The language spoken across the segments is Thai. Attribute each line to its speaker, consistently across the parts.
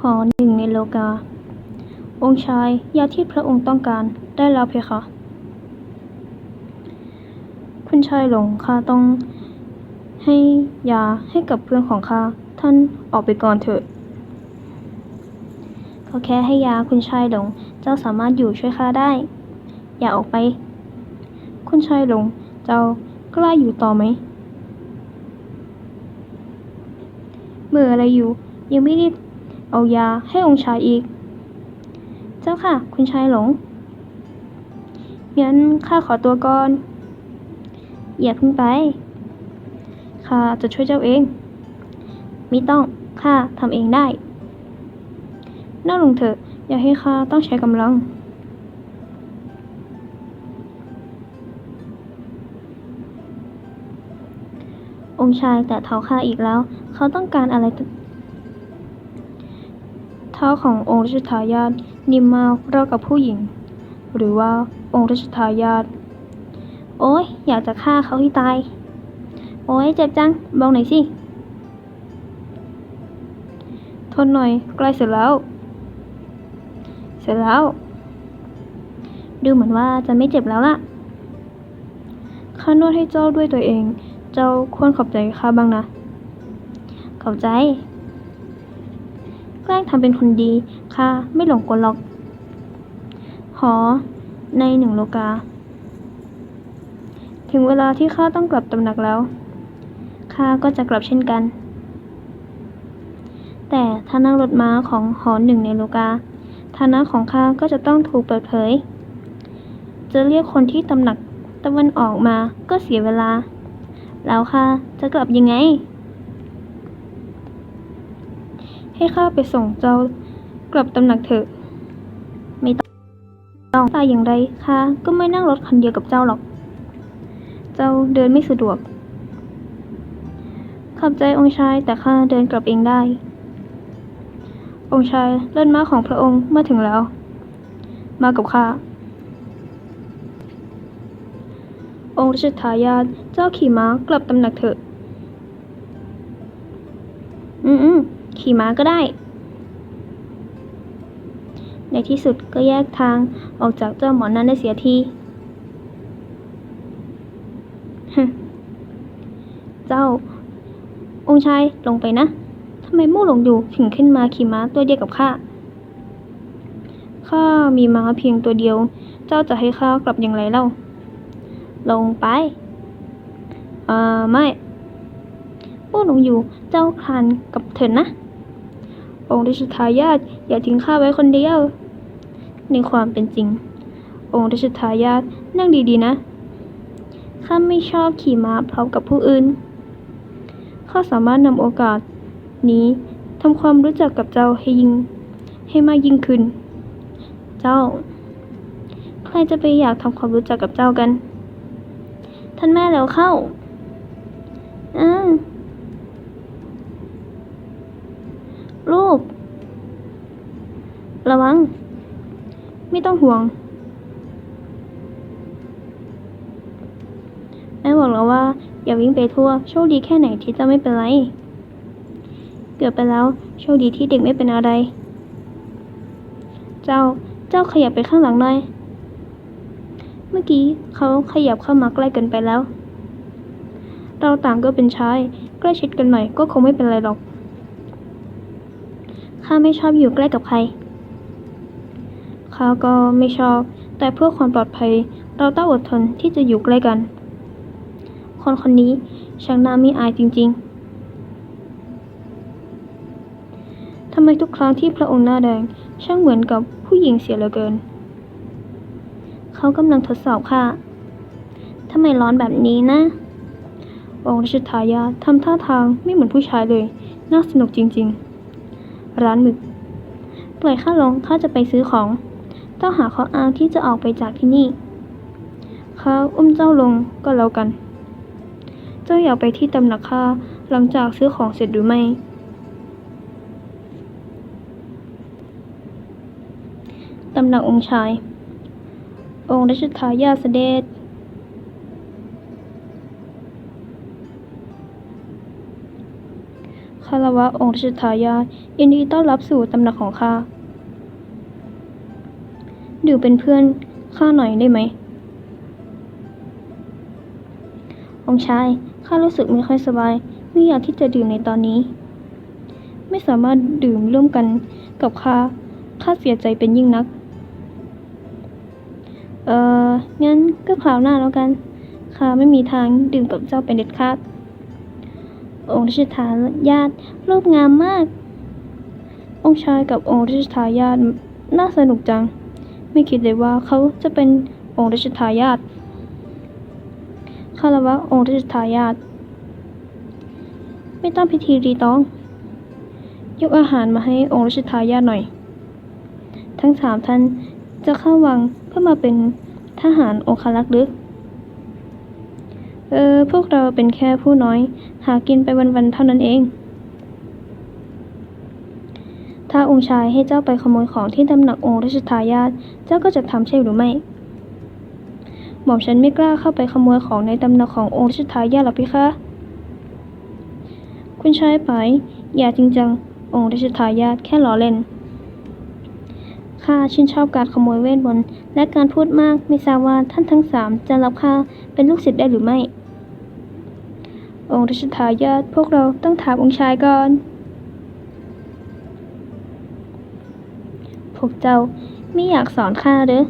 Speaker 1: หอหนึ่งในโลกา องค์ชายยาที่พระองค์ต้องการได้แล้วเพคะ คุณชายหลงข้าต้องให้ยาให้กับเพื่อนของข้าท่านออกไปก่อนเถิดเขาแค่ให้ยาคุณชายหลงเจ้าสามารถอยู่ช่วยข้าได้ อย่าออกไป คุณชายหลงเจ้ากล้าอยู่ต่อไหมเมื่ออะไรอยู่ยังไม่ได้ เอายาให้องค์ชายอีก เจ้าค่ะ คุณชายหลง งั้นข้าขอตัวก่อน อย่าเพิ่งไป ข้าจะช่วยเจ้าเอง ไม่ต้อง ข้าทำเองได้นั่งลงเถอะ อย่าให้ข้าต้องใช้กำลังองค์ชายแต่เท้าข้าอีกแล้ว เขาต้องการอะไร ท้าขององค์รัชทายาทนิ่มมากเรากับผู้หญิง หรือว่าองค์รัชทายาทโอ้ยอยากจะฆ่าเขาให้ตาย โอ้ยเจ็บจังเบาหน่อยสิทนหน่อยใกล้เสร็จแล้ว เสร็จแล้ว ดูเหมือนว่าจะไม่เจ็บแล้วล่ะข้านวดให้เจ้าด้วยตัวเอง เจ้าควรขอบใจข้าบ้างนะ ขอบใจ แกล้งทำเป็นคนดีข้าไม่หลงกลหรอกหอในหนึ่งโลกา ถึงเวลาที่ข้าต้องกลับตำหนักแล้วข้าก็จะกลับเช่นกัน แต่ถ้านั่งรถม้าของหอหนึ่งในโลกาฐานะของข้าก็จะต้องถูกเปิดเผย จะเรียกคนที่ตำหนักตะวันออกมาก็เสียเวลา แล้วข้าจะกลับยังไง ให้ข้าไปส่งเจ้ากลับตำหนักเถอะ ไม่ต้องตายอย่างไรข้าก็ไม่นั่งรถคันเดียวกับเจ้าหรอก เจ้าเดินไม่สะดวกขอบใจองค์ชายแต่ข้าเดินกลับเองได้ องค์ชายเลื่อนม้าของพระองค์มาถึงแล้ว มากับข้าองค์รัชทายาทเจ้าขี่ม้ากลับตำหนักเถอะ อืมอืม ขี่ม้าก็ได้ ในที่สุดก็แยกทางออกจากเจ้าหมอนั้นได้เสียที เจ้า องค์ชายลงไปนะทำไมมู่หลงอยู่ถึงขึ้นมาขี่ม้าตัวเดียวกับข้า ข้ามีม้าเพียงตัวเดียว เจ้าจะให้ข้ากลับอย่างไรเล่า ลงไปอ่าไม่พวกหนูอยู่ เจ้าคลานกับเถินนะ องค์ราชทายาทอย่าทิ้งข้าไว้คนเดียว ในความเป็นจริง องค์ราชทายาทนั่งดีๆนะ ข้าไม่ชอบขี่ม้าพร้อมกับผู้อื่น ข้าสามารถนำโอกาส นี้ทำความรู้จักกับเจ้าให้ยิ่งให้มากยิ่งขึ้น เจ้า ใครจะไปอยากทำความรู้จักกับเจ้ากัน ท่านแม่แล้วเข้าอ่าลูก ระวัง ไม่ต้องห่วงแม่บอกแล้วว่า อย่าวิ่งไปทั่ว โชคดีแค่ไหนที่เจ้าไม่เป็นไร เกือบไปแล้ว โชคดีที่เด็กไม่เป็นอะไร เจ้า เจ้าขยับไปข้างหลังหน่อย เมื่อกี้เขาขยับเข้ามาใกล้เกินไปแล้ว เราต่างก็เป็นชาย ใกล้ชิดกันหน่อยก็คงไม่เป็นไรหรอก ข้าไม่ชอบอยู่ใกล้กับใคร ข้าก็ไม่ชอบ แต่เพื่อความปลอดภัย เราต้องอดทนที่จะอยู่ใกล้กัน คนคนนี้ช่างน่ามีอายจริง ๆ ทำไมทุกครั้งที่พระองค์หน้าแดง ช่างเหมือนกับผู้หญิงเสียเหลือเกิน เขากำลังทดสอบข้าทำไมร้อนแบบนี้นะ องค์รัชทายาททำท่าทางไม่เหมือนผู้ชายเลย น่าสนุกจริง ๆ ร้านหมึก ปล่อยข้าลงข้าจะไปซื้อของ ต้องหาข้ออ้างที่จะออกไปจากที่นี่ข้าอุ้มเจ้าลงก็แล้วกัน เจ้าอยากไปที่ตำหนักข้าหลังจากซื้อของเสร็จหรือไม่ ตำหนักองค์ชาย องค์รัชทายาทเสด็จคารวะองค์รัชทายายินดีต้อนรับสู่ตำหนักของข้า ดื่มเป็นเพื่อนข้าหน่อยได้ไหม องชาย ข้ารู้สึกไม่ค่อยสบาย ไม่อยากที่จะดื่มในตอนนี้ ไม่สามารถดื่มร่วมกันกับข้า ข้าเสียใจเป็นยิ่งนัก เอ่อ งั้นก็คราวหน้าแล้วกัน ข้าไม่มีทางดื่มกับเจ้าเป็นเด็ดขาด องค์รัชทายาทรูปงามมาก องค์ชายกับองค์รัชทายาทน่าสนุกจัง ไม่คิดเลยว่าเขาจะเป็นองค์รัชทายาทคารวะองค์รัชทายาทไม่ต้องพิธีรีตอง ยกอาหารมาให้องค์รัชทายาทหน่อย ทั้งสามท่านจะเข้าวังเพื่อมาเป็นทหารองครักษ์หรือเออ พวกเราเป็นแค่ผู้น้อย หากินไปวันๆเท่านั้นเอง ถ้าองค์ชายให้เจ้าไปขโมยของที่ตำหนักองค์รัชทายาทเจ้าก็จะทำใช่หรือไม่หม่อมฉันไม่กล้าเข้าไปขโมยของในตำหนักขององค์รัชทายาทหรอกพี่คะคุณชายไปอย่าจริงจังองค์รัชทายาทแค่ล้อเล่นข้าชื่นชอบการขโมยเวทมนต์และการพูดมากไม่ทราบว่าท่านทั้งสามจะรับข้าเป็นลูกศิษย์ได้หรือไม่ องค์รัชทายาทพวกเราต้องถามองค์ชายก่อน พ วกเจ้าไม่อยากสอนข้าเด้อ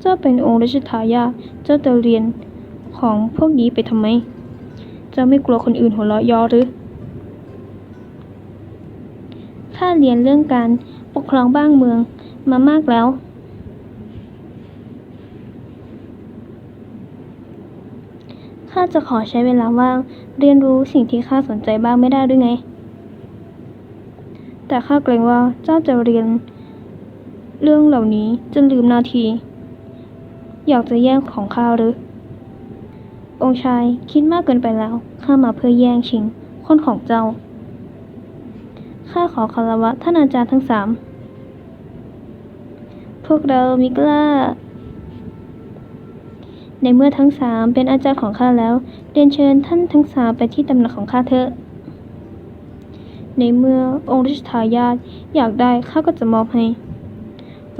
Speaker 1: เจ้าเป็นองค์รัชทายาทเจ้าจะเรียนของพวกนี้ไปทำไม เจ้าไม่กลัวคนอื่นหัวเราะเยอหรือข้าเรียนเรื่องการปกครองบ้านเมืองมามากแล้ว ข้าจะขอใช้เวลาว่าง เรียนรู้สิ่งที่ข้าสนใจบ้างไม่ได้หรือไง แต่ข้าเกรงว่าเจ้าจะเรียน เรื่องเหล่านี้จนลืมนาที อยากจะแย่งของข้าหรือ องค์ชายคิดมากเกินไปแล้ว ข้ามาเพื่อแย่งชิง คนของเจ้า ข้าขอคารวะท่านอาจารย์ทั้งสาม พวกเรามิกล้า ในเมื่อทั้งสามเป็นอาจารย์ของข้าแล้ว เรียนเชิญท่านทั้งสามไปที่ตำหนักของข้าเถอะ ในเมื่อองค์รัชทายาทอยากได้ข้าก็จะมอบให้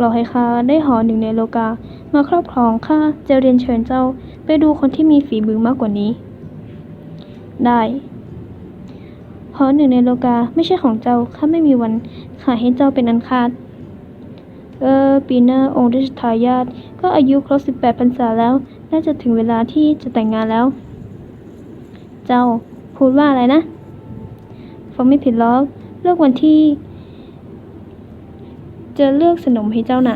Speaker 1: รอให้ข้าได้หอหนึ่งในโลกา มาครอบครองข้าจะเรียนเชิญเจ้าไปดูคนที่มีฝีมือมากกว่านี้ ได้หอหนึ่งในโลกาไม่ใช่ของเจ้าข้าไม่มีวันขายให้เจ้าเป็นอันขาดเออปีหน้าองค์รัชทายาทก็อายุครบสิบแปดพรรษาแล้ว น่าจะถึงเวลาที่จะแต่งงานแล้ว เจ้าพูดว่าอะไรนะ ฟังไม่ผิดหรอก เลือกวันที่ จะเลือกสนมให้เจ้าน่ะ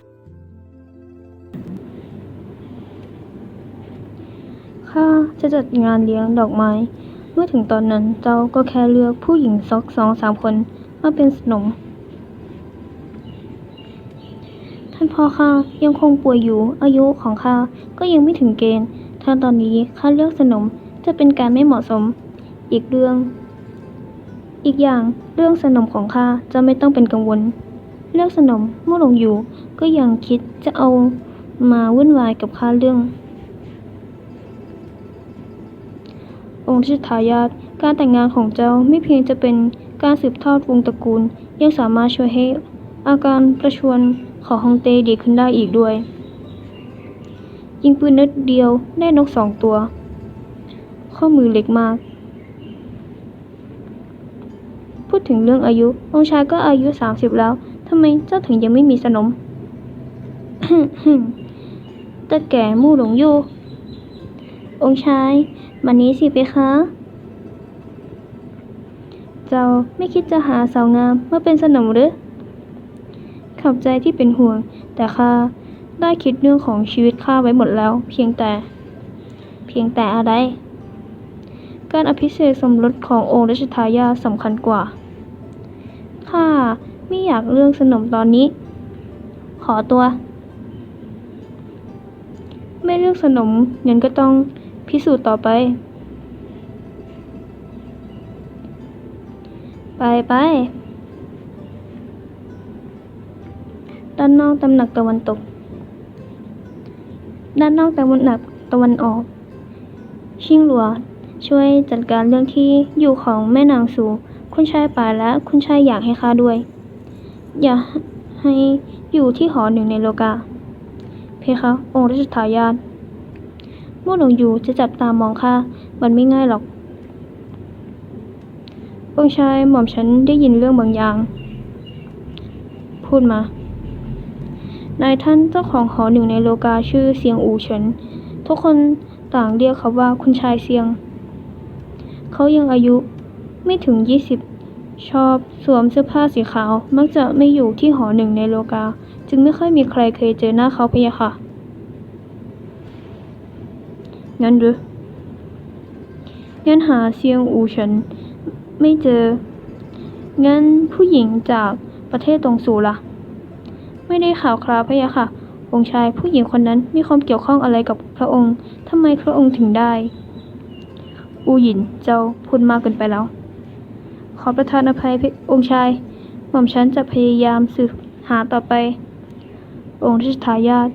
Speaker 1: ข้าจะจัดงานเลี้ยงดอกไม้ เมื่อถึงตอนนั้นเจ้าก็แค่เลือกผู้หญิงสักสองสามคนมาเป็นสนม ท่านพ่อข้ายังคงป่วยอยู่ อายุของข้าก็ยังไม่ถึงเกณฑ์ถ้าตอนนี้ข้าเลือกสนมจะเป็นการไม่เหมาะสม อีกเรื่อง อีกอย่างเรื่องสนมของข้าจะไม่ต้องเป็นกังวลเลือกสนมเมื่อลงอยู่ก็ยังคิดจะเอามาวุ่นวายกับข้าเรื่อง องค์ชิทายาทการแต่งงานของเจ้าไม่เพียงจะเป็นการสืบทอดวงศ์ตระกูล ยังสามารถช่วยให้อาการประชวรของฮองเต้ดีขึ้นได้อีกด้วย ยิงปืนนัดเดียวได้นกสองตัว ข้อมือเล็กมาก พูด ถึงเรื่องอายุ องค์ชายก็อายุสามสิบแล้วทำไมเจ้าถึงยังไม่มีสนมต่แก่มู่หลงอยู่ องค์ชายมานี้สิไปคะ เจ้าไม่คิดจะหาสาวงามมาเป็นสนมหรือขอบใจที่เป็นห่วง แต่ข้าได้คิดเรื่องของชีวิตข้าไว้หมดแล้ว เพียงแต่ เพียงแต่อะไร การอภิเษกสมรสขององค์รัชทายาทสำคัญกว่า ไม่อยากเรื่องสนมตอนนี้ ขอตัว ไม่เลือกสนมงั้นก็ต้องพิสูจน์ต่อไป ไปไปด้านนอกตำหนักตะวันตก ด้านนอกตะวันหนักตะวันออก ชิงหลัว ช่วยจัดการเรื่องที่อยู่ของแม่นางสูคุณชายป่าและคุณชายอยากให้ข้าด้วย อย่าให้อยู่ที่หอหนึ่งในโลกา เพคะ องค์รัชทายาทเมื่อหลวงอยู่จะจับตามองข้ามันไม่ง่ายหรอก องค์ชายหม่อมฉันได้ยินเรื่องบางอย่าง พูดมา นายท่านเจ้าของหอหนึ่งในโลกาชื่อเซียงอูเฉิน ทุกคนต่างเรียกเขาว่าคุณชายเซียง เขายังอายุไม่ถึงยี่สิบ ชอบสวมเสื้อผ้าสีขาว มักจะไม่อยู่ที่หอหนึ่งในโลกา จึงไม่ค่อยมีใครเคยเจอหน้าเขาพะยะค่ะ งั้นหรืองั้นหาเซียงอูเฉินไม่เจอ งั้นผู้หญิงจากประเทศตรงสู่ล่ะ ไม่ได้ข่าวคราวพะยะค่ะ องค์ชายผู้หญิงคนนั้นมีความเกี่ยวข้องอะไรกับพระองค์ทำไมพระองค์ถึงได้ อูหยินเจ้าพูดมากเกินไปแล้ว ขอประทานอภัยเพองค์ชาย หม่อมฉันจะพยายามสืบหาต่อไป องค์รัชทายาท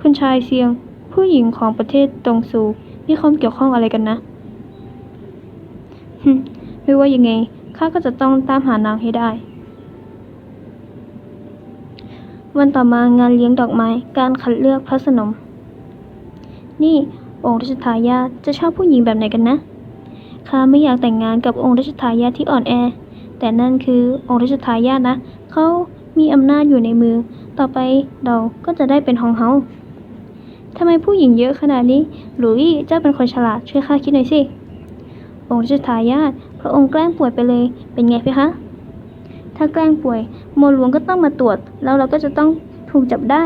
Speaker 1: คุณชายเซียง ผู้หญิงของประเทศตรงสู่มีความเกี่ยวข้องอะไรกันนะไม่ว่ายังไงข้าก็จะต้องตามหานางให้ได้ วันต่อมางานเลี้ยงดอกไม้การคัดเลือกพระสนม นี่องค์รัชทายาทจะชอบผู้หญิงแบบไหนกันนะ ข้าไม่อยากแต่งงานกับองค์รัชทายาทที่อ่อนแอ แต่นั่นคือองค์รัชทายาทนะ เขามีอำนาจอยู่ในมือ ต่อไปเราก็จะได้เป็นของเขาทำไมผู้หญิงเยอะขนาดนี้ หลุยเจ้าเป็นคนฉลาดช่วยข้าคิดหน่อยสิ องค์รัชทายาทพระองค์แกล้งป่วยไปเลย เป็นไงเพคะ ถ้าแกล้งป่วยมอหลวงก็ต้องมาตรวจ แล้วเราก็จะต้องถูกจับได้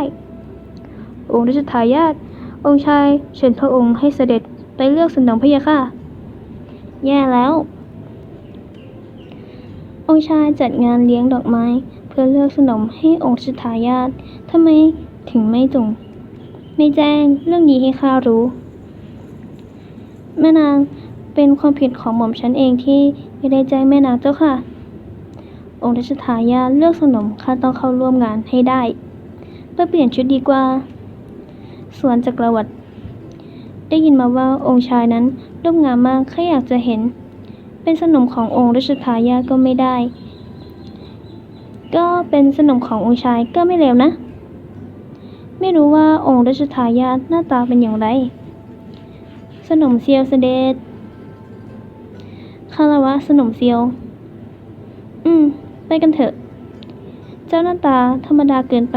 Speaker 1: องค์รัชทายาทองค์ชายเชิญพระองค์ให้เสด็จไปเลือกสนมพะยะค่ะ แย่แล้ว องค์ชายจัดงานเลี้ยงดอกไม้ เพื่อเลือกสนมให้องค์ชทายาททำไมถึงไม่จงไม่แจ้งเรื่องนี้ให้ข้ารู้ แม่นางเป็นความผิดของหม่อมฉันเองที่ไม่ได้แจ้งแม่นางเจ้าค่ะ องค์รัชทายาทเลือกสนมข้าต้องเข้าร่วมงานให้ได้ ไปเปลี่ยนชุดดีกว่า ส่วนจักรวรรดิ ได้ยินมาว่าองค์ชายนั้นรูปงามมากข้าอยากจะเห็น เป็นสนมขององค์รัชทายาทก็ไม่ได้ ก็เป็นสนมขององค์ชายก็ไม่เลวนะ ไม่รู้ว่าองค์รัชทายาทหน้าตาเป็นอย่างไร สนมเซียวเสด็จคารวะสนมเซียว อืม ไปกันเถอะ เจ้าหน้าตาธรรมดาเกินไป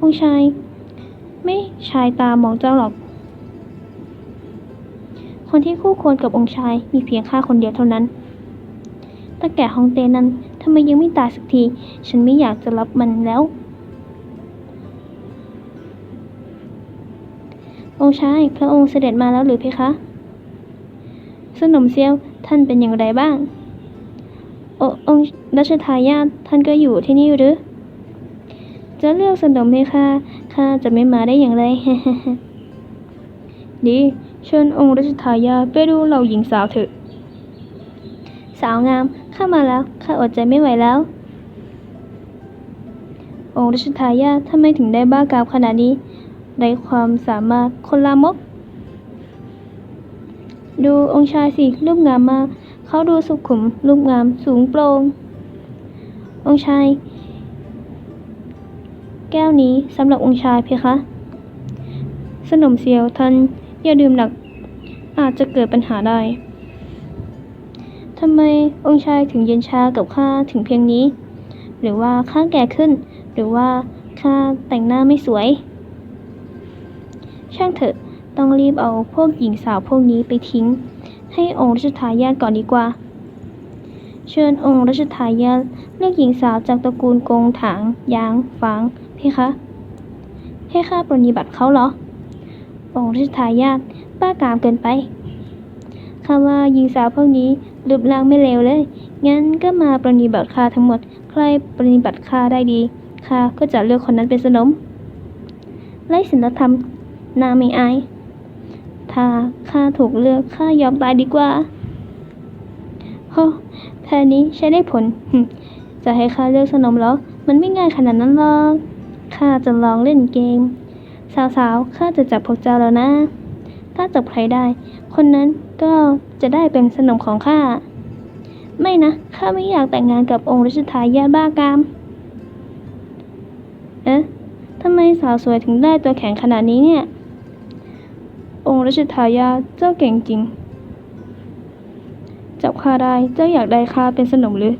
Speaker 1: องค์ชาย ไม่ชายตามองเจ้าหรอก คนที่คู่ควรกับองค์ชายมีเพียงข้าคนเดียวเท่านั้นตาแก่ฮองเต้นั้นทำไมยังไม่ตายสักที ฉันไม่อยากจะรับมันแล้ว องค์ชาย พระองค์เสด็จมาแล้วหรือเพคะ สนมเซียว ท่านเป็นอย่างไรบ้าง โอองค์รัชทายาทท่านก็อยู่ที่นี่หรือ จะเลือกสนมให้ข้าข้าจะไม่มาได้อย่างไร ดีเชิญองค์รัชทายาไปดูเหล่าหญิงสาวเถอะ สาวงามข้ามาแล้วข้าอดใจไม่ไหวแล้ว องค์รัชทายาทำไมถึงได้บ้ากามขนาดนี้ไร้ความสามารถคนลามก ดูองค์ชายสิรูปงามมาก เขาดูสุขุมรูปงามสูงโปร่งองค์ชาย แก้วนี้สำหรับองค์ชายเพคะ สนมเซียวท่าน อย่าดื่มหนัก อาจจะเกิดปัญหาได้ทำไมองค์ชายถึงเย็นชากับข้าถึงเพียงนี้ หรือว่าข้าแก่ขึ้น หรือว่าข้าแต่งหน้าไม่สวย ช่างเถอะต้องรีบเอาพวกหญิงสาวพวกนี้ไปทิ้ง ให้องค์รัชทายาทก่อนดีกว่า เชิญองค์รัชทายาทเลือกหญิงสาวจากตระกูลกงถางยางฟางเพคะ ให้ข้าปรนนิบัติเขาเหรอ องค์รัชทายาทป้ากามเกินไปข้าว่าหญิงสาวพวกนี้รูปร่างไม่เลวเลย งั้นก็มาปรนิบัติข้าทั้งหมด ใครปรนิบัติข้าได้ดี ข้าก็จะเลือกคนนั้นเป็นสนมไร้ศีลธรรม นาไม่อาย ถ้าข้าถูกเลือกข้ายอมตายดีกว่าโฮแค่นี้ใช้ได้ผล จะให้ข้าเลือกสนมเหรอ มันไม่ง่ายขนาดนั้นหรอก ข้าจะลองเล่นเกม สาวๆ ข้าจะจับพวกเจ้าแล้วนะ ถ้าจับใครได้ คนนั้นก็จะได้เป็นสนมของข้า ไม่นะ ข้าไม่อยากแต่งงานกับองค์รัชทายาทบ้ากาม เอ๊ะทำไมสาวสวยถึงได้ตัวแข็งขนาดนี้เนี่ย องค์รัชทายาทเจ้าเก่งจริง จับข้าได้ เจ้าอยากได้ข้าเป็นสนมหรือ